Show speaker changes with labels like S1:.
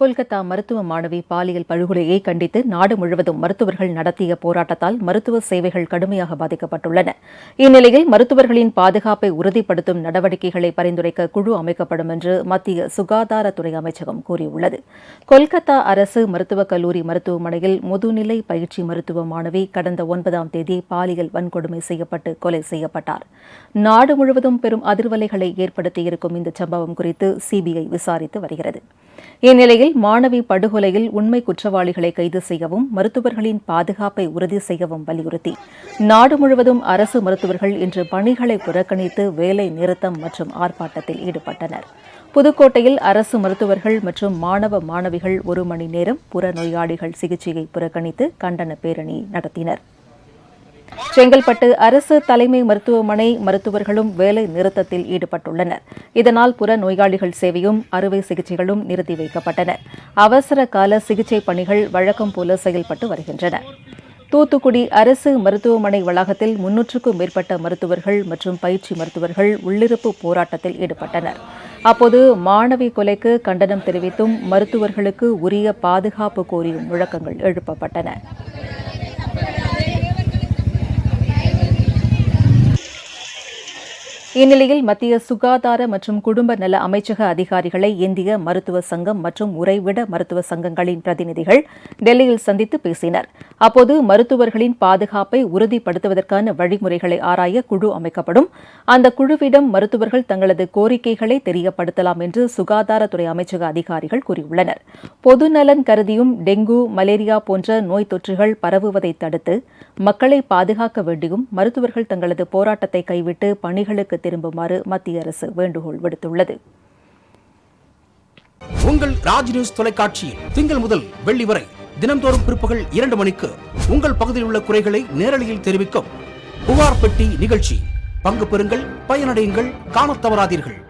S1: கொல்கத்தா மருத்துவ மாணவி பாலியல் படுகொலையை கண்டித்து நாடு முழுவதும் மருத்துவர்கள் நடத்திய போராட்டத்தால் மருத்துவ சேவைகள் கடுமையாக பாதிக்கப்பட்டுள்ளன. இந்நிலையில் மருத்துவர்களின் பாதுகாப்பை உறுதிப்படுத்தும் நடவடிக்கைகளை பரிந்துரைக்க குழு அமைக்கப்படும் என்று மத்திய சுகாதாரத்துறை அமைச்சகம் கூறியுள்ளது. கொல்கத்தா அரசு மருத்துவக் கல்லூரி மருத்துவமனையில் முதுநிலை பயிற்சி மருத்துவ மாணவி கடந்த ஒன்பதாம் தேதி பாலியல் வன்கொடுமை செய்யப்பட்டு கொலை செய்யப்பட்டார். நாடு முழுவதும் பெரும் அதிர்வலைகளை ஏற்படுத்தியிருக்கும் இந்த சம்பவம் குறித்து சிபிஐ விசாரித்து வருகிறது. இந்நிலையில் மாணவி படுகொலையில் உண்மை குற்றவாளிகளை கைது செய்யவும் மருத்துவர்களின் பாதுகாப்பை உறுதி செய்யவும் வலியுறுத்தி. நாடு முழுவதும் அரசு மருத்துவர்கள் இன்று பணிகளை புறக்கணித்து வேலை நிறுத்தம் மற்றும் ஆர்ப்பாட்டத்தில் ஈடுபட்டனர். புதுக்கோட்டையில் அரசு மருத்துவர்கள் மற்றும் மாணவ மாணவிகள் ஒரு மணி நேரம் புறநோயாளிகள் சிகிச்சையை புறக்கணித்து கண்டன பேரணி நடத்தினர். செங்கல்பட்டு அரசு தலைமை மருத்துவமனை மருத்துவர்களும் வேலை நிறுத்தத்தில் ஈடுபட்டுள்ளனர். இதனால் புற நோயாளிகள் சேவையும் அறுவை சிகிச்சைகளும் நிறுத்தி வைக்கப்பட்டன. அவசர கால சிகிச்சை பணிகள் வழக்கம் போல செயல்பட்டு வருகின்றன. தூத்துக்குடி அரசு மருத்துவமனை வளாகத்தில் முன்னூற்றுக்கும் மேற்பட்ட மருத்துவர்கள் மற்றும் பயிற்சி மருத்துவர்கள் உள்ளிருப்பு போராட்டத்தில் ஈடுபட்டனர். அப்போது மாணவி கொலைக்கு கண்டனம் தெரிவித்தும் மருத்துவர்களுக்கு உரிய பாதுகாப்பு கோரியும் முழக்கங்கள் எழுப்பப்பட்டன. இந்நிலையில் மத்திய சுகாதார மற்றும் குடும்ப நல அமைச்சக அதிகாரிகளை இந்திய மருத்துவ சங்கம் மற்றும் உறைவிட மருத்துவ சங்கங்களின் பிரதிநிதிகள் டெல்லியில் சந்தித்து பேசினர். அப்போது மருத்துவர்களின் பாதுகாப்பை உறுதிப்படுத்துவதற்கான வழிமுறைகளை ஆராய குழு அமைக்கப்படும். அந்த குழுவிடம் மருத்துவர்கள் தங்களது கோரிக்கைகளை தெரியப்படுத்தலாம் என்று சுகாதாரத்துறை அமைச்சக அதிகாரிகள் கூறியுள்ளனர். பொதுநலன் கருதியும் டெங்கு மலேரியா போன்ற நோய் தொற்றுகள் பரவுவதை தடுத்து மக்களை பாதுகாக்க வேண்டியும் மருத்துவர்கள் தங்களது போராட்டத்தை கைவிட்டு பணிகளுக்கு திரும்புமாறு மத்திய அரசு வேண்டுகோள் விடுத்துள்ளது.
S2: உங்கள் ராஜ் நியூஸ் தொலைக்காட்சியில் திங்கள் முதல் வெள்ளி வரை தினம்தோறும் பிற்பகல் இரண்டு மணிக்கு உங்கள் பகுதியில் உள்ள குறைகளை நேரலையில் தெரிவிக்கும் புகார் பெட்டி நிகழ்ச்சி. பங்கு பெறுங்கள் பயனடையுங்கள் காணத் தவறாதீர்கள்.